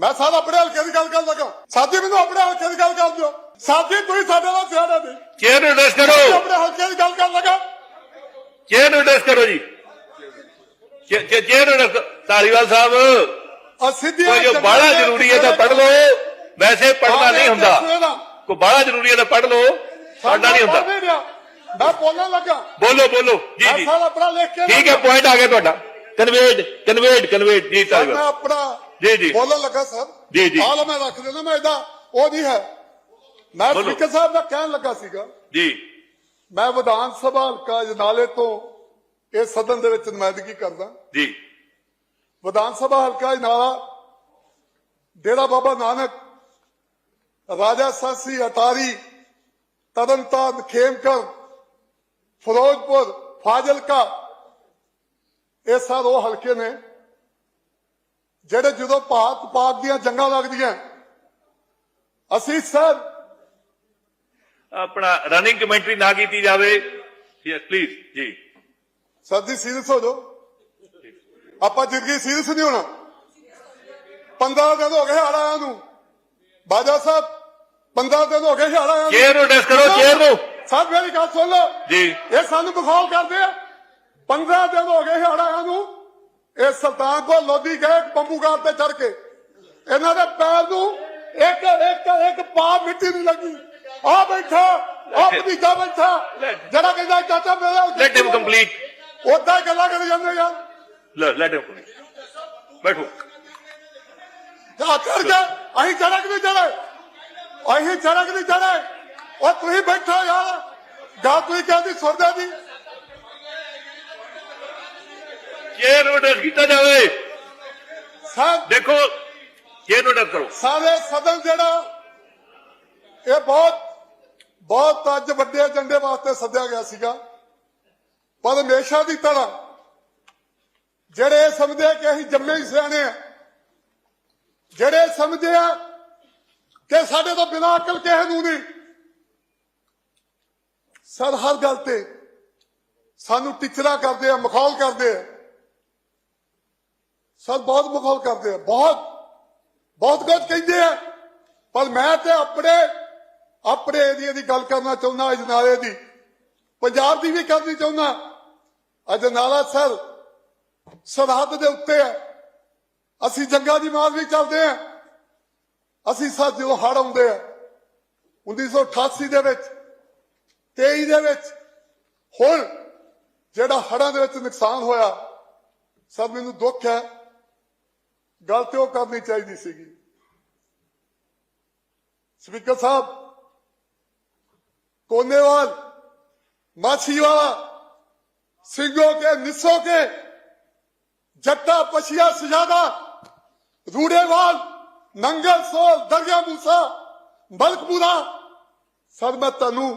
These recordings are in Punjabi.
ਮੈਂ ਸਾਰਾ ਆਪਣੇ ਹਲਕੇ ਦੀ ਗੱਲ ਕਰਨ ਲੱਗਾ। ਸਾਥੀ ਮੈਨੂੰ ਆਪਣੇ ਹਲਕੇ ਦੀ ਗੱਲ ਕਰ ਦਿਓ। ਸਾਥੀ ਤੁਸੀਂ ਸਾਡੇ ਨਾਲ ਸਿਆਣਾ ਨਹੀਂ ਚੇਅਰ ਨੂੰ ਐਡਰੈਸ ਕਰੋ ਆਪਣੇ ਹਲਕੇ ਦੀ ਗੱਲ ਕਰਨ ਲੱਗਾ। ਚੇਅਰ ਨੂੰ ਐਡਰੈਸ ਕਰੋ ਜੀ? ਚੇਅਰ ਨੂੰ ਕਰੋ। ਧਾਰੀਵਾਲ ਸਾਹਿਬ ਸਿੱਧੀਆਂ ਕੋਈ ਜੋ ਬਾਹਲਾ ਜ਼ਰੂਰੀ ਹੈ ਤਾਂ ਪੜ੍ਹ ਲਓ। ਵੈਸੇ ਪੜ੍ਹਨਾ ਨਹੀਂ ਹੁੰਦਾ। ਕੋਈ ਬਾਹਲਾ ਜ਼ਰੂਰੀ ਹੈ ਤਾਂ ਪੜ੍ਹ ਲਓ। ਪੜ੍ਹਨਾ ਨਹੀਂ ਹੁੰਦਾ। ਮੈਂ ਬੋਲਣ ਲੱਗਾ। ਬੋਲੋ ਬੋਲੋ। ਜੀ ਜੀ। ਕੇ ਠੀਕ ਹੈ ਪੁਆਇੰਟ ਆ ਗਿਆ ਤੁਹਾਡਾ। ਕਨਵੇਡ ਕਨਵੇਡ ਕਨਵੇਡ ਜੀ ਮੈਂ ਧਾਰੀਵਾਲ ਆਪਣਾ ਜੀ, ਜੀ। ਬੋਲਣ ਲੱਗਾ ਸਰ ਜੀ, ਜੀ। ਹਾਲ ਮੈਂ ਰੱਖ ਦੇਣਾ ਮੈਂ ਇਹਦਾ ਉਹ ਨਹੀਂ ਹੈ ਮੈਂ ਬੋਲੋ। ਸਪੀਕਰ ਸਾਹਿਬ ਦਾ ਕਹਿਣ ਲੱਗਾ ਸੀਗਾ ਜੀ ਮੈਂ ਵਿਧਾਨ ਸਭਾ ਹਲਕਾ ਜਨਾਲੇ ਤੋਂ ਇਹ ਸਦਨ ਦੇ ਵਿੱਚ ਨੁਮਾਇੰਦਗੀ ਕਰਦਾ ਜੀ ਵਿਧਾਨ ਸਭਾ ਹਲਕਾ ਜਨਾਲਾ ਡੇਰਾ ਬਾਬਾ ਨਾਨਕ ਰਾਜਾ ਸਾਸੀ ਅਟਾਰੀ ਤਰਨਤਾਰਨ ਖੇਮਕਰ ਫਿਰੋਜ਼ਪੁਰ ਫਾਜ਼ਿਲਕਾ ਇਹ ਸਾਰੇ ਉਹ ਹਲਕੇ ਨੇ ਜਿਹੜੇ ਜਦੋਂ ਭਾਰਤ ਪਾਕ ਦੀਆਂ ਜੰਗਾਂ ਲੱਗਦੀਆਂ। ਅਸੀਂ ਸਰ ਆਪਣਾ ਰਨਿੰਗ ਕਮੈਂਟਰੀ ਨਾ ਕੀਤੀ ਜਾਵੇ। ਯੈਸ ਪਲੀਜ਼ ਜੀ। ਸਰ ਜੀ ਸੀਰੀਅਸ ਹੋ ਜਾਓ। ਆਪਾਂ ਜ਼ਿੰਦਗੀ ਸੀਰੀਅਸ ਨਹੀਂ ਹੋਣਾ। 15 ਦਿਨ ਹੋ ਗਏ ਹਾਲ ਆਇਆ ਨੂੰ। ਬਾਜਾ ਸਾਹਿਬ 15 ਦਿਨ ਹੋ ਗਏ ਹਾਲ ਆਇਆ ਨੂੰ। ਚੇਅਰ ਨੂੰ ਐਡਰੈਸ ਕਰੋ ਚੇਅਰ ਨੂੰ। ਸਭ ਮੇਰੀ ਗੱਲ ਸੁਣ ਲਓ। ਜੀ। ਇਹ ਸਾਨੂੰ ਬਖੌਲ ਕਰਦੇ ਆ। 15 ਦਿਨ ਹੋ ਗਏ ਹਾਲ ਆਇਆ ਨੂੰ। ਇਹ ਸੁਲਤਾਨ ਕੋ ਲੋਧੀ ਗਏ ਬੰਬੂਗਾਰ ਤੇ ਚੜ ਕੇ। ਇਹਨਾਂ ਦੇ ਪੈਰ ਨੂੰ ਇੱਕ ਇੱਕ ਇੱਕ ਪਾ ਮਿੱਟੀ ਨਹੀਂ ਲੱਗੀ। ਆ ਬੈਠਾ ਆ ਭਤੀਜਾ ਬੈਠਾ। ਜਿਹੜਾ ਕਹਿੰਦਾ ਚਾਚਾ ਮੇਰਾ ਲੈਟ ਹਿਮ ਕੰਪਲੀਟ ਉਦਾਂ ਗੱਲਾਂ ਕਰੀ ਜਾਂਦੇ ਯਾਰ। ਲੈਟ ਹਿਮ ਕੰਪਲੀਟ ਬੈਠੋ। ਜਾ ਕਰ ਜਾ। ਅਸੀਂ ਚੜਕ ਨਹੀਂ ਚੜੇ ਅਸੀਂ ਚੜਕ ਨਹੀਂ ਚੜੇ ਉਹ ਤੁਸੀਂ ਬੈਠੋ ਯਾਰ। ਗਾ ਤੁਸੀਂ ਕਹਿੰਦੀ ਸੁਰਦਾ ਦੀ। ਚੇਅਰ ਨੂੰ ਐਡਰੈਸ ਕੀਤਾ ਜਾਵੇ ਸਭ ਦੇਖੋ ਚੇਅਰ ਨੂੰ ਐਡਰੈਸ ਕਰੋ। ਸਾਰੇ ਸਦਨ ਜਿਹੜਾ ਇਹ ਬਹੁਤ ਬਹੁਤ ਅੱਜ ਵੱਡੇ ਏਜੰਡੇ ਵਾਸਤੇ ਸੱਦਿਆ ਗਿਆ ਸੀਗਾ। ਪਰ ਹਮੇਸ਼ਾ ਦੀ ਤਰ੍ਹਾਂ ਜਿਹੜੇ ਸਮਝਦੇ ਕਿ ਅਸੀਂ ਜੰਮੇ ਹੀ ਸਿਆਣੇ ਆ ਜਿਹੜੇ ਸਮਝਦੇ ਆ ਕਿ ਸਾਡੇ ਤੋਂ ਬਿਨਾਂ ਅਕਲ ਕਿਸੇ ਨੂੰ ਨਹੀਂ ਸਰ ਹਰ ਗੱਲ ਤੇ ਸਾਨੂੰ ਟਿਚਰਾ ਕਰਦੇ ਆ ਮਖੌਲ ਕਰਦੇ ਆ। ਸਰ ਬਹੁਤ ਮਖੌਲ ਕਰਦੇ ਆ, ਬਹੁਤ ਬਹੁਤ ਕੁਝ ਕਹਿੰਦੇ ਆ। ਪਰ ਮੈਂ ਤੇ ਆਪਣੇ ਆਪਣੇ ਏਰੀਏ ਦੀ ਗੱਲ ਕਰਨਾ ਚਾਹੁੰਦਾ ਅਜਨਾਲੇ ਦੀ। ਪੰਜਾਬ ਦੀ ਵੀ ਕਰਨੀ ਚਾਹੁੰਦਾ। ਅਜਨਾਲਾ ਸਰ, ਸਰਹੱਦ ਦੇ ਉੱਤੇ ਹੈ ਅਸੀਂ ਜੰਗਾਂ ਦੀ ਮਾਰ ਵੀ ਚੱਲਦੇ ਆ। ਅਸੀਂ ਸਰ ਜਦੋਂ ਹੜ ਆਉਂਦੇ ਆ 1988 ਦੇ ਵਿੱਚ 23 ਦੇ ਵਿੱਚ, ਹੁਣ ਜਿਹੜਾ ਹੜਾਂ ਦੇ ਵਿੱਚ ਨੁਕਸਾਨ ਹੋਇਆ ਸਰ ਮੈਨੂੰ ਦੁੱਖ ਹੈ। ਗੱਲ ਤੇ ਉਹ ਕਰਨੀ ਚਾਹੀਦੀ ਸੀਗੀ। ਸਪੀਕਰ ਸਾਹਿਬ, ਕੋਨੇਵਾਲ, ਮਾਛੀਵਾਲਾ, ਸਿੰਘੋ ਕੇ, ਨਿਸੋ ਕੇ, ਜੱਟਾ ਪਛੀਆ ਸਜਾਦਾ, ਰੂੜੇਵਾਲ, ਨੰਗਲ ਸੋਲ, ਦਰਿਆ ਮੂਸਾ ਮਲਕਪੂਰਾ ਸਰ ਮੈਂ ਤੁਹਾਨੂੰ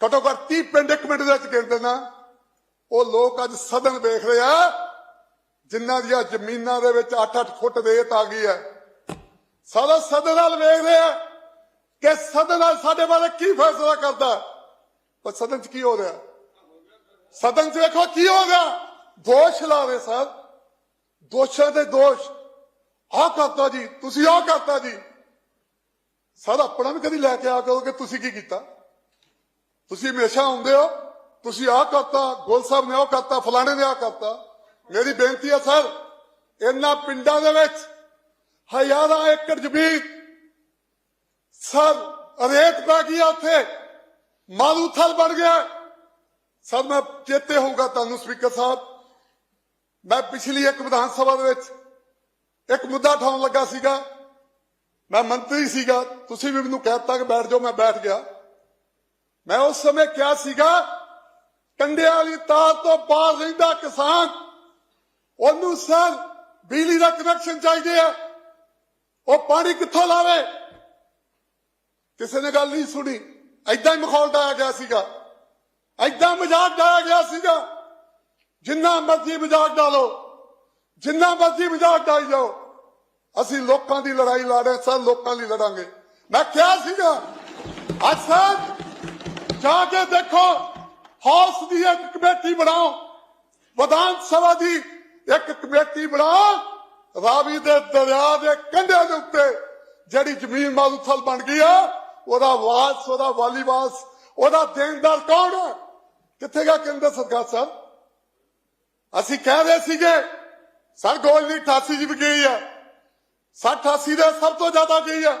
ਘਟੋ ਘੱਟ 30 ਪਿੰਡ, ਇੱਕ ਮਿੰਟ ਦੇ ਵਿੱਚ ਗਿਣ ਦੇਣਾ ਉਹ ਲੋਕ ਅੱਜ ਸਦਨ ਵੇਖ ਰਹੇ ਆ। ਜਿਨ੍ਹਾਂ ਦੀਆਂ ਜ਼ਮੀਨਾਂ ਦੇ ਵਿੱਚ 8-8 ਫੁੱਟ ਰੇਤ ਆ ਗਈ ਹੈ, ਸਾਰਾ ਸਦਨ ਨਾਲ ਵੇਖ ਰਹੇ ਆ ਕਿ ਸਦਨ ਨਾਲ ਸਾਡੇ ਬਾਰੇ ਕੀ ਫੈਸਲਾ ਕਰਦਾ ਪਰ ਸਦਨ 'ਚ ਕੀ ਹੋ ਰਿਹਾ? ਸਦਨ 'ਚ ਵੇਖੋ ਕੀ ਹੋ ਰਿਹਾ? ਦੋਸ਼ ਲਾ ਰਹੇ ਸਰ ਦੋਸ਼ਾਂ ਦੇ ਦੋਸ਼। ਆਹ ਕਰਤਾ ਜੀ, ਤੁਸੀਂ ਆਹ ਕਰਤਾ ਜੀ। ਸਰ, ਆਪਣਾ ਵੀ ਕਦੀ ਲੈ ਕੇ ਆ ਕਰੋ ਕਿ ਤੁਸੀਂ ਕੀ ਕੀਤਾ? ਤੁਸੀਂ ਹਮੇਸ਼ਾ ਆਉਂਦੇ ਹੋ, ਤੁਸੀਂ ਆਹ ਕਰਤਾ, ਗੋਲ ਸਾਹਿਬ ਨੇ ਉਹ ਕਰਤਾ, ਫਲਾਣੇ ਨੇ ਆਹ ਕਰਤਾ। ਮੇਰੀ ਬੇਨਤੀ ਹੈ ਸਰ, ਇਹਨਾਂ ਪਿੰਡਾਂ ਦੇ ਵਿੱਚ ਹਜ਼ਾਰਾਂ ਏਕੜ ਜ਼ਮੀਨ, ਸਰ, ਰੇਤ ਪੈ ਗਈ ਉੱਥੇ ਮਾਲੂਥਲ ਬਣ ਗਿਆ। ਸਰ, ਮੈਂ ਚੇਤੇ ਹੋਊਗਾ ਤੁਹਾਨੂੰ, ਸਪੀਕਰ ਸਾਹਿਬ। ਮੈਂ ਪਿਛਲੀ ਇੱਕ ਵਿਧਾਨ ਸਭਾ ਦੇ ਵਿੱਚ ਇੱਕ ਮੁੱਦਾ ਉਠਾਉਣ ਲੱਗਾ ਸੀਗਾ। ਮੈਂ ਮੰਤਰੀ ਸੀਗਾ। ਤੁਸੀਂ ਵੀ ਮੈਨੂੰ ਕਹਿਤਾ ਕਿ ਬੈਠ ਜਾਓ, ਮੈਂ ਬੈਠ ਗਿਆ। ਮੈਂ ਉਸ ਸਮੇਂ ਕਿਹਾ ਸੀਗਾ, ਕੰਡਿਆਂ ਵਾਲੀ ਤਾਰ ਤੋਂ ਪਾਰ ਰਹਿੰਦਾ ਕਿਸਾਨ ਉਹਨੂੰ ਸਰ ਬਿਜਲੀ ਦਾ ਕਨੈਕਸ਼ਨ ਚਾਹੀਦੇ ਆ। ਉਹ ਪਾਣੀ ਕਿੱਥੋਂ ਲਾਵੇ? ਕਿਸੇ ਨੇ ਗੱਲ ਨਹੀਂ ਸੁਣੀ। ਐਦਾਂ ਹੀ ਮਖੌਲ ਡਾਇਆ ਗਿਆ ਸੀਗਾ। ਐਦਾਂ ਮਜ਼ਾਕ ਡਾਇਆ ਗਿਆ ਸੀਗਾ। ਜਿੰਨਾ ਮਰਜ਼ੀ ਮਜ਼ਾਕ ਡਾਲੋ ਜਿੰਨਾ ਮਰਜ਼ੀ ਮਜ਼ਾਕ ਡਾਈ ਜਾਓ। ਅਸੀਂ ਲੋਕਾਂ ਦੀ ਲੜਾਈ ਲੜ ਰਹੇ ਸਰ ਲੋਕਾਂ ਲਈ ਲੜਾਂਗੇ। ਮੈਂ ਕਿਹਾ ਸੀਗਾ, ਅੱਜ ਸਰ ਜਾ ਕੇ ਦੇਖੋ, ਹਾਊਸ ਦੀ ਇੱਕ ਕਮੇਟੀ ਬਣਾਓ। ਵਿਧਾਨ ਸਭਾ ਦੀ ਇੱਕ ਕਮੇਟੀ ਬਣਾ, ਰਾਵੀ ਦੇ ਦਰਿਆ ਦੇ ਕੰਢੇ ਦੇ ਉੱਤੇ, ਜਿਹੜੀ ਜ਼ਮੀਨ ਮਾਰੂਥਲ ਬਣ ਗਈ ਆ, ਉਹਦਾ ਵਾਸ ਉਹਦਾ ਵਾਲੀਵਾਸ ਉਹਦਾ ਦੇਣਦਾਰ ਕੌਣ ਹੈ ਕਿੱਥੇ ਗਿਆ ਕੇਂਦਰ ਸਰਕਾਰ ਸਾਹਿਬ? ਅਸੀਂ ਕਹਿ ਰਹੇ ਸੀਗੇ, ਸਰ ਗੋਲ ਦੀ 88 ਜੀ ਵੀ ਗਈ ਆ। 60 88 ਦੇ ਸਭ ਤੋਂ ਜ਼ਿਆਦਾ ਗਈ ਆ।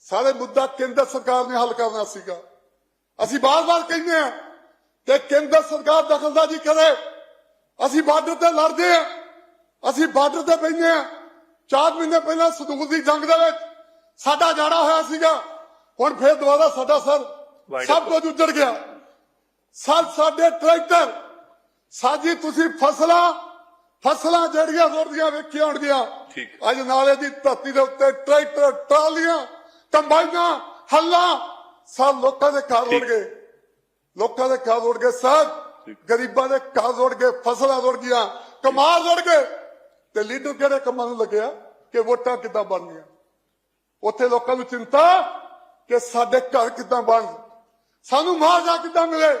ਸਾਰੇ ਮੁੱਦਾ ਕੇਂਦਰ ਸਰਕਾਰ ਨੇ ਹੱਲ ਕਰਨਾ ਸੀਗਾ। ਅਸੀਂ ਬਾਰ-ਬਾਰ ਕਹਿੰਦੇ ਆ ਕਿ ਕੇਂਦਰ ਸਰਕਾਰ ਦਖਲਅੰਦਾਜ਼ੀ ਕਰੇ ਅਸੀਂ ਬਾਰਡਰ ਤੇ ਲੜਦੇ ਆ ਅਸੀਂ ਬਾਰਡਰ ਤੇ ਬੈਠੇ ਆ ਚਾਰ ਮਹੀਨੇ ਪਹਿਲਾਂ ਸਦੂਲ ਦੀ ਜੰਗ ਦੇ ਵਿੱਚ ਸਾਡਾ ਜਾੜਾ ਹੋਇਆ ਸੀਗਾ। ਹੁਣ ਫੇਰ ਦੁਬਾਰਾ ਸਾਡਾ ਸਰ ਸਭ ਕੁਝ ਉੱਜੜ ਗਿਆ। ਸਰ ਸਾਡੇ ਟਰੈਕਟਰ ਸਾਜੀ ਤੁਸੀਂ ਫਸਲਾਂ ਫਸਲਾਂ ਜਿਹੜੀਆਂ ਰੋੜੀਆਂ ਵੇਖੀਆਂ ਹੋਣਗੀਆਂ। ਅੱਜ ਨਾਲੇ ਦੀ ਧਰਤੀ ਦੇ ਉੱਤੇ ਟਰੈਕਟਰ ਟਰਾਲੀਆਂ ਕੰਬਾਈਨਾਂ ਹੱਲਾਂ ਸਭ ਲੋਕਾਂ ਦੇ ਘਰ ਰੁੜ ਗਏ। ਲੋਕਾਂ ਦੇ ਘਰ ਰੁੜ ਗਏ। ਸਭ ਗਰੀਬਾਂ ਦੇ ਘਰ ਰੁੜ ਗਏ ਫਸਲਾਂ ਰੁੜ ਗਈਆਂ ਕਮਾਲ ਰੁੜ ਗਏ। ਤੇ ਲੀਡਰ ਕਿਹੜੇ ਕੰਮਾਂ ਨੂੰ ਲੱਗਿਆ? ਕਿ ਵੋਟਾਂ ਕਿੱਦਾਂ ਬਣਨੀਆਂ? ਉੱਥੇ ਲੋਕਾਂ ਨੂੰ ਚਿੰਤਾ ਕਿ ਸਾਡੇ ਘਰ ਕਿੱਦਾਂ ਬਣ। ਸਾਨੂੰ ਮੁਆਵਜ਼ਾ ਕਿੱਦਾਂ ਮਿਲੇ?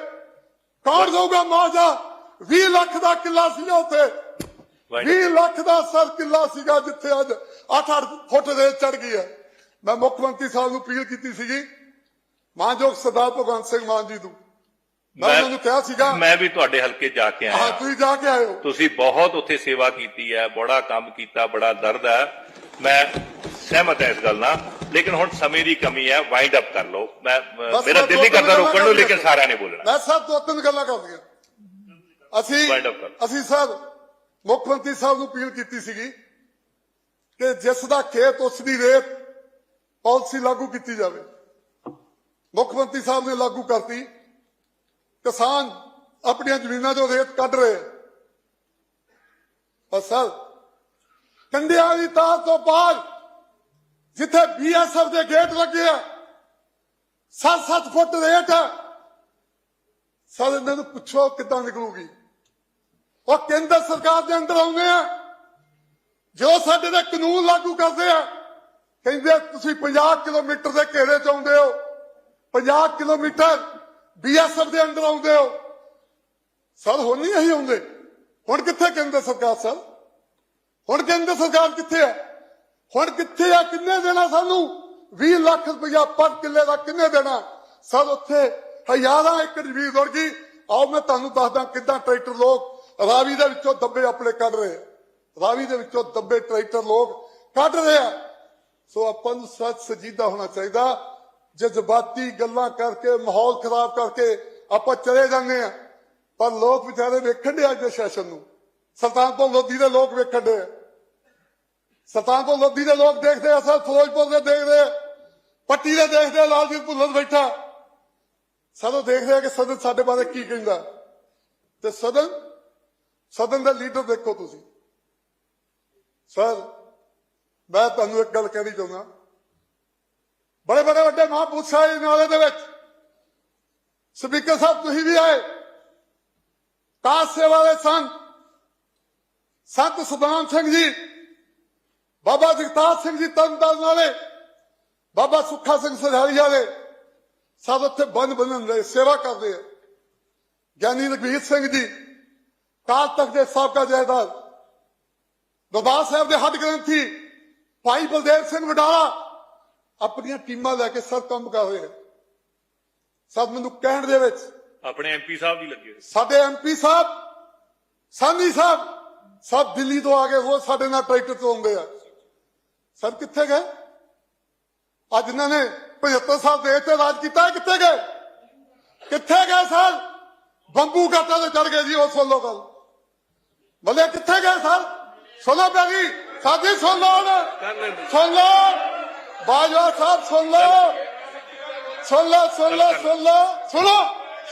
ਕੌਣ ਦਊਗਾ ਮੁਆਵਜ਼ਾ? 20 ਲੱਖ ਦਾ ਕਿੱਲਾ ਸੀਗਾ ਉੱਥੇ। 20 ਲੱਖ ਦਾ ਸਰ ਕਿੱਲਾ ਸੀਗਾ ਜਿੱਥੇ ਅੱਜ 8-8 ਫੁੱਟ ਰੇਤ ਚੜ ਗਈ ਹੈ। ਮੈਂ ਮੁੱਖ ਮੰਤਰੀ ਸਾਹਿਬ ਨੂੰ ਅਪੀਲ ਕੀਤੀ ਸੀਗੀ। ਮਾਨਯੋਗ ਸਰਦਾਰ ਭਗਵੰਤ ਸਿੰਘ ਮਾਨ ਜੀ ਨੂੰ। ਮੈਂ ਉਹਨਾਂ ਨੂੰ ਕਿਹਾ ਸੀਗਾ ਮੈਂ ਵੀ ਤੁਹਾਡੇ ਹਲਕੇ ਜਾ ਕੇ ਹਾਂ ਆਇਆ ਤੁਸੀਂ ਜਾ ਕੇ ਆਏ ਹੋ ਤੁਸੀਂ ਬਹੁਤ ਉੱਥੇ ਸੇਵਾ ਕੀਤੀ ਹੈ ਬੜਾ ਕੰਮ ਕੀਤਾ ਬੜਾ ਦਰਦ ਹੈ ਮੈਂ ਸਹਿਮਤ ਹਾਂ ਇਸ ਗੱਲ ਨਾਲ ਲੇਕਿਨ ਹੁਣ ਸਮੇਂ ਦੀ ਕਮੀ ਹੈ ਵਾਈਂਡ ਅਪ ਕਰ ਲਓ ਮੈਂ ਬਸ ਮੇਰਾ ਮੈਂ ਦਿਲ ਨਹੀਂ ਦੋ ਤਿੰਨ ਕਰਦਾ ਰੋਕਣ ਨੂੰ ਗੱਲਾਂ ਲੇਕਿਨ ਸਾਰਿਆਂ ਨੇ ਬੋਲਣਾ ਮੈਂ ਸਰ ਦੋ ਤਿੰਨ ਗੱਲਾਂ ਕਰਦੀਆਂ ਅਸੀਂ Wind up ਕਰ। ਅਸੀਂ ਸਰ ਮੁੱਖ ਮੰਤਰੀ ਸਾਹਿਬ ਨੂੰ ਅਪੀਲ ਕੀਤੀ ਸੀਗੀ ਕਿ ਜਿਸ ਦਾ ਖੇਤ ਉਸ ਦੀ ਰੇਤ ਪਾਲਿਸੀ ਲਾਗੂ ਕੀਤੀ ਜਾਵੇ ਮੁੱਖ ਮੰਤਰੀ ਸਾਹਿਬ ਨੇ ਲਾਗੂ ਕਰਤੀ ਕਿਸਾਨ ਆਪਣੀਆਂ ਜ਼ਮੀਨਾਂ 'ਚੋਂ ਰੇਤ ਕੱਢ ਰਹੇ। ਆ। ਸਰ, ਕੰਡਿਆਂ ਦੀ ਤਾਰ ਤੋਂ ਬਾਅਦ ਜਿੱਥੇ ਬੀਐਸਐਫ ਦੇ ਗੇਟ ਲੱਗੇ ਆ 7-7 ਫੁੱਟ ਰੇਟ ਹੈ ਸਰ, ਇਹਨਾਂ ਨੂੰ ਪੁੱਛੋ ਕਿੱਦਾਂ ਨਿਕਲੂਗੀ। ਉਹ ਕੇਂਦਰ ਸਰਕਾਰ ਦੇ ਅੰਦਰ ਆਉਂਦੇ ਆ, ਜੋ ਸਾਡੇ ਦੇ ਕਾਨੂੰਨ ਲਾਗੂ ਕਰਦੇ ਆ, ਕਹਿੰਦੇ ਤੁਸੀਂ 50 ਕਿਲੋਮੀਟਰ ਦੇ ਘੇਰੇ ਚ ਆਉਂਦੇ ਹੋ। 50 ਕਿਲੋਮੀਟਰ ਬੀਐਸਐਫ ਦੇ ਅੰਦਰ ਆਉਂਦੇ ਹੋ। ਸਰ, ਹੁਣ ਨਹੀਂ ਅਸੀਂ ਆਉਂਦੇ। ਹੁਣ ਕਿੱਥੇ ਕੇਂਦਰ ਸਰਕਾਰ, ਸਰ? ਹੁਣ ਕੇਂਦਰ ਸਰਕਾਰ ਕਿੱਥੇ ਹੈ? ਹੁਣ ਕਿੱਥੇ ਆ, ਕਿੰਨੇ ਦੇਣਾ ਸਾਨੂੰ? 20 ਲੱਖ ਰੁਪਇਆ ਪਰ ਕਿੱਲੇ ਦਾ ਕਿੰਨੇ ਦੇਣਾ? ਸਰ, ਉੱਥੇ ਹਜ਼ਾਰਾਂ ਏਕੜ ਜ਼ਮੀਨ ਰੁੜ ਗਈ। ਆਓ, ਮੈਂ ਤੁਹਾਨੂੰ ਦੱਸਦਾ ਕਿੱਦਾਂ ਟਰੈਕਟਰ ਲੋਕ ਰਾਵੀ ਦੇ ਵਿੱਚੋਂ ਦੱਬੇ ਆਪਣੇ ਕੱਢ ਰਹੇ। ਰਾਵੀ ਦੇ ਵਿੱਚੋਂ ਦੱਬੇ ਟਰੈਕਟਰ ਲੋਕ ਕੱਢ ਰਹੇ ਆ। ਸੋ ਆਪਾਂ ਨੂੰ ਸੱਚ ਸਜੀਦਾ ਹੋਣਾ ਚਾਹੀਦਾ। ਜਜ਼ਬਾਤੀ ਗੱਲਾਂ ਕਰਕੇ, ਮਾਹੌਲ ਖਰਾਬ ਕਰਕੇ ਆਪਾਂ ਚਲੇ ਜਾਂਦੇ ਆ ਪਰ ਲੋਕ ਵਿਚਾਰੇ ਵੇਖਣ ਦੇ ਅੱਜ ਦੇ ਸੈਸ਼ਨ ਨੂੰ। ਸੁਲਤਾਨਪੁਰ ਲੋਧੀ ਦੇ ਲੋਕ ਵੇਖਣ ਦੇ ਆ। ਸੁਲਤਾਨਪੁਰ ਲੋਧੀ ਦੇ ਲੋਕ ਦੇਖਦੇ ਆ ਸਰ ਫਿਰੋਜ਼ਪੁਰ ਦੇ ਦੇਖਦੇ ਆ, ਪੱਟੀ ਦੇ ਦੇਖਦੇ ਆ ਲਾਲਜੀਤ ਭੁੱਲਰ ਬੈਠਾ। ਸਦੋਂ ਦੇਖਦੇ ਆ ਕਿ ਸਦਨ ਸਾਡੇ ਬਾਰੇ ਕੀ ਕਹਿੰਦਾ। ਤੇ ਸਦਨ ਸਦਨ ਦਾ ਲੀਡਰ ਦੇਖੋ ਤੁਸੀਂ। ਸਰ, ਮੈਂ ਤੁਹਾਨੂੰ ਇੱਕ ਗੱਲ ਕਹਿਣੀ ਚਾਹੁੰਦਾ। ਬੜੇ ਬੜੇ ਵੱਡੇ ਮਹਾਂਪੁਰਸ਼ ਆਏ ਨਾਲੇ ਦੇ ਵਿੱਚ। ਸਪੀਕਰ ਸਾਹਿਬ, ਤੁਸੀਂ ਵੀ ਆਏ। ਕਾਸ ਸੇਵਾ ਦੇ ਸੰਤ ਸੰਤ ਸੁਦਾਮ ਸਿੰਘ ਜੀ, ਬਾਬਾ ਜਗਤਾਰ ਸਿੰਘ ਜੀ ਤਰਨਤਾਰਨ ਵਾਲੇ, ਬਾਬਾ ਸੁੱਖਾ ਸਿੰਘ ਸਜਾਰੀ ਵਾਲੇ, ਸਭ ਉੱਥੇ ਬੰਨ ਬੰਨਣ ਦੇ ਸੇਵਾ ਕਰਦੇ ਆ। ਗਿਆਨੀ ਰਘਵੀਰ ਸਿੰਘ ਜੀ, ਕਾਲ ਤੱਕ ਦੇ ਸਾਬਕਾ ਜਾਇਦਾਦ ਦਰਬਾਰ ਸਾਹਿਬ ਦੇ ਹੱਦ ਗ੍ਰੰਥੀ ਭਾਈ ਬਲਦੇਵ ਸਿੰਘ ਵਡਾਲਾ ਆਪਣੀਆਂ ਟੀਮਾਂ ਲੈ ਕੇ ਸਭ ਕੰਮ ਕਰ ਰਹੇ ਆ ਸਭ ਮੈਨੂੰ ਕਹਿਣ ਦੇ ਵਿੱਚ। ਆਪਣੇ ਐਮਪੀ ਸਾਹਿਬ ਵੀ ਲੱਗੇ ਹੋਏ। ਸਾਡੇ ਐਮਪੀ ਸਾਹਿਬ ਸਾਨੀ ਸਾਹਿਬ ਸਭ ਦਿੱਲੀ ਤੋਂ ਆ ਕੇ ਉਹ ਸਾਡੇ ਨਾਲ ਟਰੈਕਟਰ ਤੋਂ ਆਉਂਦੇ ਆ। ਸਰ ਕਿੱਥੇ ਗਏ? ਅੱਜ ਇਹਨਾਂ ਨੇ 75 ਸਾਲ ਦੇਸ਼ ਤੇ ਰਾਜ ਕੀਤਾ ਕਿੱਥੇ ਗਏ? ਕਿੱਥੇ ਗਏ ਸਰ? ਬੰਬੂ ਘਾਟਾ ਤੇ ਚੜ ਗਏ ਜੀ ਉਹ ਸੁਣ ਲਓ ਗੱਲ। ਬੱਲੇ ਕਿੱਥੇ ਗਏ ਸਰ? ਸੁਣੋ ਪਿਆਰੀ ਸਾਡੀ ਸੁਣ ਲਓ। ਬਾਜਵਾ ਸਾਹਿਬ ਸੁਣ ਲਓ। ਸੁਣ ਲਓ ਸੁਣ ਲਓ ਸੁਣ ਲਓ। ਸੁਣੋ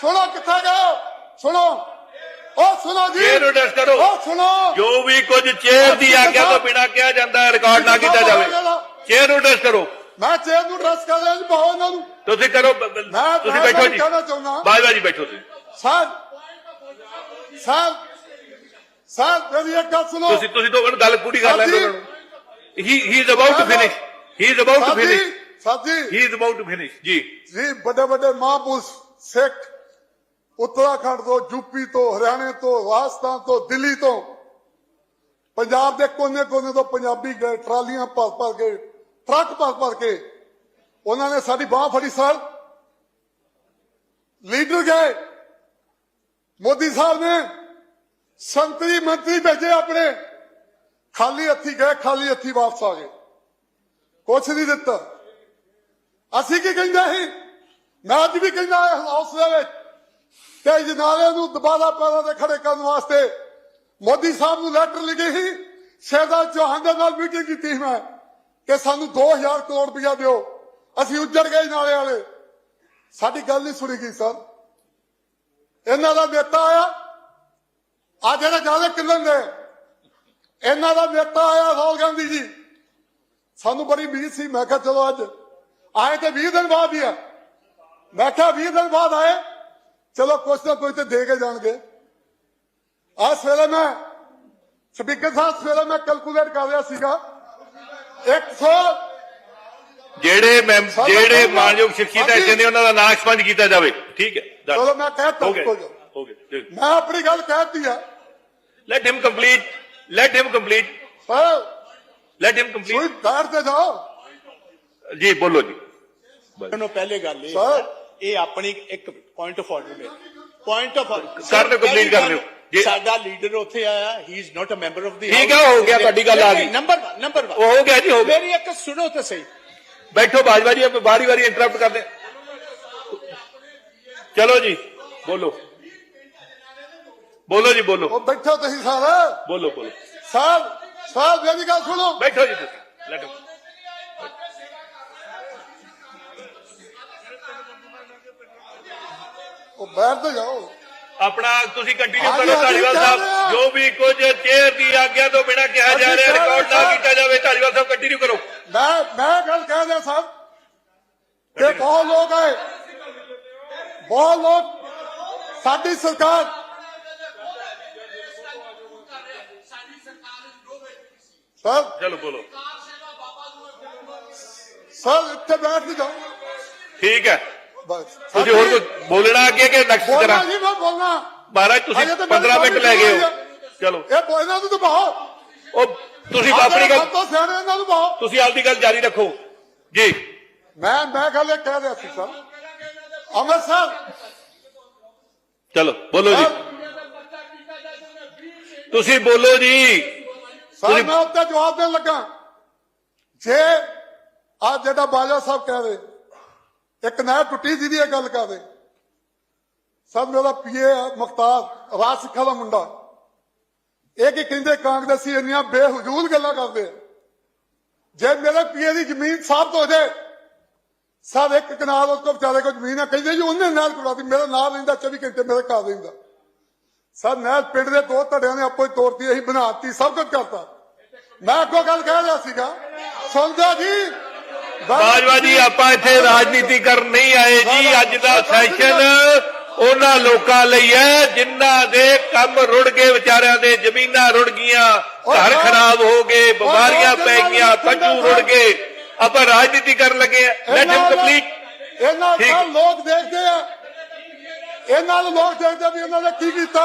ਸੁਣੋ ਕਿੱਥੇ ਗਏ? ਸੁਣੋ। ਉਹ ਸੁਣੋ ਜੀ। ਚੇਅਰ ਨੂੰ ਟੈਸਟ ਕਰੋ। ਉਹ ਸੁਣੋ। ਜੋ ਵੀ ਕੁਝ ਚੇਅਰ ਦੀ ਆਗਿਆ ਤੋਂ ਬਿਨਾਂ ਕਿਹਾ ਜਾਂਦਾ ਹੈ ਰਿਕਾਰਡ ਨਾ ਕੀਤਾ ਜਾਵੇ। ਚੇਅਰ ਨੂੰ ਟੈਸਟ ਕਰੋ। ਮੈਂ ਚੇਅਰ ਨੂੰ ਡਰਸ ਕਰ ਰਿਹਾ ਜੀ ਬਹੁਤ ਉਹਨਾਂ ਨੂੰ। ਤੁਸੀਂ ਕਰੋ ਤੁਸੀਂ ਬੈਠੋ ਜੀ। ਬਾਜਵਾ ਜੀ ਬੈਠੋ ਤੁਸੀਂ। ਸਰ ਸਰ ਸਰ ਮੇਰੀ ਇੱਕ ਗੱਲ ਸੁਣੋ। ਤੁਸੀਂ ਤੁਸੀਂ ਤੋਂ ਗੱਲ ਪੂਰੀ ਕਰ ਲੈਣ ਦਿਓ ਹੀ। He is about to finish he is about to ਸਾਡੀ ਫਿਨਿਸ਼ ਸਾਡੀ he is about to finish ਜੀ ਜੀ ਵੱਡੇ ਵੱਡੇ ਮਹਾਂਪੁਰਸ਼ ਸਿੱਖ ਉੱਤਰਾਖੰਡ ਤੋਂ ਯੂਪੀ ਤੋਂ ਹਰਿਆਣੇ ਤੋਂ ਰਾਜਸਥਾਨ ਤੋਂ ਦਿੱਲੀ ਤੋਂ ਪੰਜਾਬ ਦੇ ਕੋਨੇ-ਕੋਨੇ ਤੋਂ ਪੰਜਾਬੀ ਗਏ ਟਰਾਲੀਆਂ ਭਰ ਭਰ ਕੇ ਟਰੱਕ ਭਰ ਭਰ ਕੇ ਉਹਨਾਂ ਨੇ ਸਾਡੀ ਬਾਹ ਫੜੀ ਸਰ। ਲੀਡਰ ਗਏ। ਮੋਦੀ ਸਾਹਿਬ ਨੇ ਸੰਤਰੀ ਮੰਤਰੀ ਭੇਜੇ ਆਪਣੇ। ਖਾਲੀ ਹੱਥੀ ਗਏ ਖਾਲੀ ਹੱਥੀ ਵਾਪਸ ਆ ਗਏ। ਕੁਛ ਨਹੀਂ ਦਿੱਤਾ। ਅਸੀਂ ਕੀ ਕਹਿੰਦੇ ਸੀ? ਮੈਂ ਅੱਜ ਵੀ ਕਹਿੰਦਾ ਹਾਂ ਹਾਊਸ ਦੇ ਵਿੱਚ ਤੇ ਜਨਾਲੇ ਨੂੰ ਦੁਬਾਰਾ ਪੈਰਾਂ ਤੇ ਖੜੇ ਕਰਨ ਵਾਸਤੇ ਮੋਦੀ ਸਾਹਿਬ ਨੂੰ ਲੈਟਰ ਲਿਖੀ ਸੀ। ਸ਼ਹਿਜ਼ਾਦ ਚੌਹਾਨ ਦੇ ਨਾਲ ਮੀਟਿੰਗ ਕੀਤੀ ਸੀ ਮੈਂ ਕਿ ਸਾਨੂੰ 2000 ਕਰੋੜ ਰੁਪਇਆ ਦਿਓ। ਅਸੀਂ ਉੱਜੜ ਗਏ ਨਾਲੇ ਵਾਲੇ। ਸਾਡੀ ਗੱਲ ਨਹੀਂ ਸੁਣੀ ਗਈ ਸਰ। ਇਹਨਾਂ ਦਾ ਨੇਤਾ ਆਇਆ। ਆ ਜਿਹੜੇ ਜਾਲੇ ਕਿੱਲਣ ਦੇ ਇਹਨਾਂ ਦਾ ਨੇਤਾ ਆਇਆ ਰਾਹੁਲ ਗਾਂਧੀ ਜੀ। ਸਾਨੂੰ ਬੜੀ ਉਮੀਦ ਸੀ ਮੈਂ ਕਿਹਾ ਚਲੋ ਅੱਜ ਆਏ ਤੇ 20 ਦਿਨ ਬਾਅਦ ਹੀ ਆ ਮੈਂ ਕਿਹਾ 20 ਦਿਨ ਬਾਅਦ ਆਏ ਚਲੋ ਕੁਛ ਨਾ ਕੁਛ ਤੇ ਦੇ ਕੇ ਜਾਣਗੇ ਆ ਸਵੇਰੇ ਮੈਂ ਸਪੀਕਰ ਸਾਹਿਬ ਸਵੇਰੇ ਮੈਂ ਕੈਲਕੂਲੇਟ ਕਰ ਰਿਹਾ ਸੀਗਾ 100 ਜਿਹੜੇ ਮੈਂ ਸਾਨੂੰ ਜਿਹੜੇ ਕਹੂੰਗਾ। ਮਾਨਯੋਗ ਸ਼ਖਸੀਅਤਾਂ ਹਾਂਜੀ। ਇੱਥੇ ਨੇ ਉਹਨਾਂ ਦਾ ਨਾਂ ਐਕਸਪੰਜ ਕੀਤਾ ਜਾਵੇ ਠੀਕ ਹੈ done. ਚਲੋ ਮੈਂ ਕਹਿਤਾ ਹੋ ਗਿਆ ਕੋਈ ਗੱਲ। ਹੋ ਗਿਆ ਮੈਂ ਆਪਣੀ ਗੱਲ ਕਹਿਤੀ ਆ let him complete let him complete ਪਰ ਲੈਟ ਹਿਮ ਕੋਈ ਕੰਪਲੀਟ ਬੈਠ ਤੇ ਜਾਓ ਜੀ ਬੋਲੋ ਜੀ ਨੂੰ ਪਹਿਲੇ ਗੱਲ ਇਹ Sir। ਹੈ, ਇਹ ਆਪਣੀ ਇੱਕ ਪੁਆਇੰਟ ਆਫ ਆਰਡਰ ਹੈ ਪੁਆਇੰਟ ਆਫ Sir ਨੇ complete ਕਰ ਦਿਓ। ਜੀ। ਸਾਡਾ ਲੀਡਰ ਉੱਥੇ ਆਇਆ he is not a member of the ਠੀਕ ਹੈ, ਹੋ ਗਿਆ, ਤੁਹਾਡੀ ਗੱਲ ਆ ਗਈ। ਨੰਬਰ 1 ਨੰਬਰ 1 ਉਹ ਹੋ ਗਿਆ ਜੀ ਹੋ ਗਿਆ ਮੇਰੀ ਇੱਕ ਸੁਣੋ ਤਾਂ ਸਹੀ ਬੈਠੋ ਬਾਜਵਾ ਜੀ ਆਪਾਂ ਵਾਰੀ ਵਾਰੀ ਇੰਟਰਰਪਟ ਕਰਦੇ ਚਲੋ ਜੀ ਬੋਲੋ ਬੋਲੋ ਜੀ ਬੋਲੋ ਉਹ ਬੈਠੋ ਤੁਸੀਂ ਸਾਰੇ ਬੋਲੋ ਬੋਲੋ ਸਾਹਿਬ ਸਾਹਿਬ ਮੇਰੀ ਗੱਲ ਸੁਣੋ ਬੈਠੋ ਜੀ ਤੁਸੀਂ ਲੈਟ ਉਹ ਬੈਠ ਤੇ ਜਾਓ ਆਪਣਾ ਤੁਸੀਂ ਕੰਟੀਨਿਊ ਹਾਂਜੀ, ਕਰੋ ਹਾਂਜੀ, ਧਾਲੀਵਾਲ ਕਰ ਰਹੇ ਹਾਂ। ਸਾਹਿਬ ਜੋ ਵੀ ਕੁਝ ਚੇਅਰ ਦੀ ਆਗਿਆ ਤੋਂ ਬਿਨਾ ਕਿਹਾ ਜਾ ਹਾਂਜੀ, ਰਿਹਾ ਕਰ ਰਹੇ ਰਿਕਾਰਡ ਨਾ ਹਾਂ। ਕੀਤਾ ਜਾਵੇ ਧਾਲੀਵਾਲ ਸਾਹਿਬ ਕੰਟੀਨਿਊ ਕਰੋ ਮੈਂ ਮੈਂ ਗੱਲ ਕਹਿ ਰਿਹਾ ਸਾਹਿਬ ਕਿ ਬਹੁਤ ਲੋਕ ਹੈ ਬਹੁਤ ਲੋਕ ਸਾਡੀ ਸਰਕਾਰ ਸਰ ਚਲੋ ਬੋਲੋ। ਸਰ ਇੱਥੇ ਬੈਠ ਨਹੀਂ ਜਾਓ। ਠੀਕ ਹੈ। ਬਸ। ਤੁਸੀਂ ਹੋਰ ਕੁਝ ਬੋਲਣਾ ਅੱਗੇ ਕਿ ਬੋਲਣਾ ਕਰਾਂ ਜੀ ਮੈਂ ਬੋਲਣਾ। ਮਹਾਰਾਜ ਤੁਸੀਂ ਅਜੇ ਤਾਂ ਮੇਰੀ 15 ਮਿੰਟ ਲੈ ਗਏ ਹੋ। ਚਲੋ। ਇਹ ਬੋਲਣਾ ਨੂੰ ਦਬਾਓ ਉਹ ਤੁਸੀਂ ਆਪਣੀ ਗੱਲ ਤੋਂ ਸਿਆਣੇ ਇਹਨਾਂ ਨੂੰ ਦਬਾਓ ਤੁਸੀਂ ਆਪਦੀ ਗੱਲ ਜਾਰੀ ਰੱਖੋ। ਜੀ। ਮੈਂ ਮੈਂ ਗੱਲ ਇਹ ਕਹਿ ਰਿਹਾ ਸੀ ਸਰ। ਅੰਮ੍ਰਿਤਸਰ ਚਲੋ ਬੋਲੋ ਜੀ। ਤੁਸੀਂ ਬੋਲੋ ਜੀ। ਸਰ ਮੈਂ ਉੱਤੇ ਜਵਾਬ ਦੇਣ ਲੱਗਾ। ਜੇ ਆ ਜਿਹੜਾ ਬਾਜਾ ਸਾਹਿਬ ਕਹਿ ਰਹੇ ਇੱਕ ਨਹਿਰ ਟੁੱਟੀ ਜਿਹਦੀ ਇਹ ਗੱਲ ਕਰਦੇ ਸਰ ਮੇਰਾ ਪੀਏ ਮੁਖਤਾਰ ਰਾਜ ਸਿੱਖਾ ਦਾ ਮੁੰਡਾ। ਇਹ ਕੀ ਕਹਿੰਦੇ ਕਾਂਗਰਸੀ ਇੰਨੀਆਂ ਬੇਹਜੂਲ ਗੱਲਾਂ ਕਰਦੇ ਆ। ਜੇ ਮੇਰੇ ਪੀਏ ਦੀ ਜ਼ਮੀਨ ਸਾਫ਼ ਹੋ ਜਾਏ ਸਰ ਇੱਕ ਕਨਾਲ ਉਸ ਤੋਂ ਵਿਚਾਰੇ ਕੋ ਜ਼ਮੀਨ ਹੈ ਕਹਿੰਦੇ ਜੀ ਉਹਨੇ ਨਾਲ ਕੁੜਾਤੀ ਮੇਰਾ ਨਾਲ ਰਹਿੰਦਾ 24 ਘੰਟੇ ਮੇਰੇ ਘਰ ਰਹਿੰਦਾ। ਸਰ ਨਹਿਰ ਪਿੰਡ ਦੇ ਦੋ ਧੜਿਆਂ ਨੇ ਆਪੋ ਹੀ ਤੋੜਤੀ ਅਸੀਂ ਬਣਾਤੀ ਸਭ ਕੁਝ ਕਰਤਾ। ਮੈਂ ਅੱਗੋਂ ਗੱਲ ਕਹਿ ਰਿਹਾ ਸੀਗਾ। ਸੁਣਦਾ ਜੀ? ਬਾਜਵਾ ਜੀ ਆਪਾਂ ਇੱਥੇ ਰਾਜਨੀਤੀ ਕਰਨ ਨਹੀਂ ਆਏ ਜੀ। ਅੱਜ ਦਾ ਸੈਸ਼ਨ ਉਹਨਾਂ ਲੋਕਾਂ ਲਈ ਹੈ ਜਿਨ੍ਹਾਂ ਦੇ ਕੰਮ ਰੁੜ ਗਏ ਵਿਚਾਰਿਆਂ ਦੇ ਜ਼ਮੀਨਾਂ ਰੁੜ ਗਈਆਂ ਘਰ ਖਰਾਬ ਹੋ ਗਏ ਬਿਮਾਰੀਆਂ ਪੈ ਗਈਆਂ ਫੱਜੂ ਰੁੜ ਗਏ। ਆਪਾਂ ਰਾਜਨੀਤੀ ਕਰਨ ਲੱਗੇ ਆ ਲੈਟ ਹਿਮ ਕੰਪਲੀਟ ਇਹਨਾਂ। ਨਾਲ ਲੋਕ ਦੇਖਦੇ ਆ। ਇਹਨਾਂ ਨੂੰ ਲੋਕ ਦੇਖਦੇ ਵੀ ਇਹਨਾਂ ਨੇ ਕੀ ਕੀਤਾ।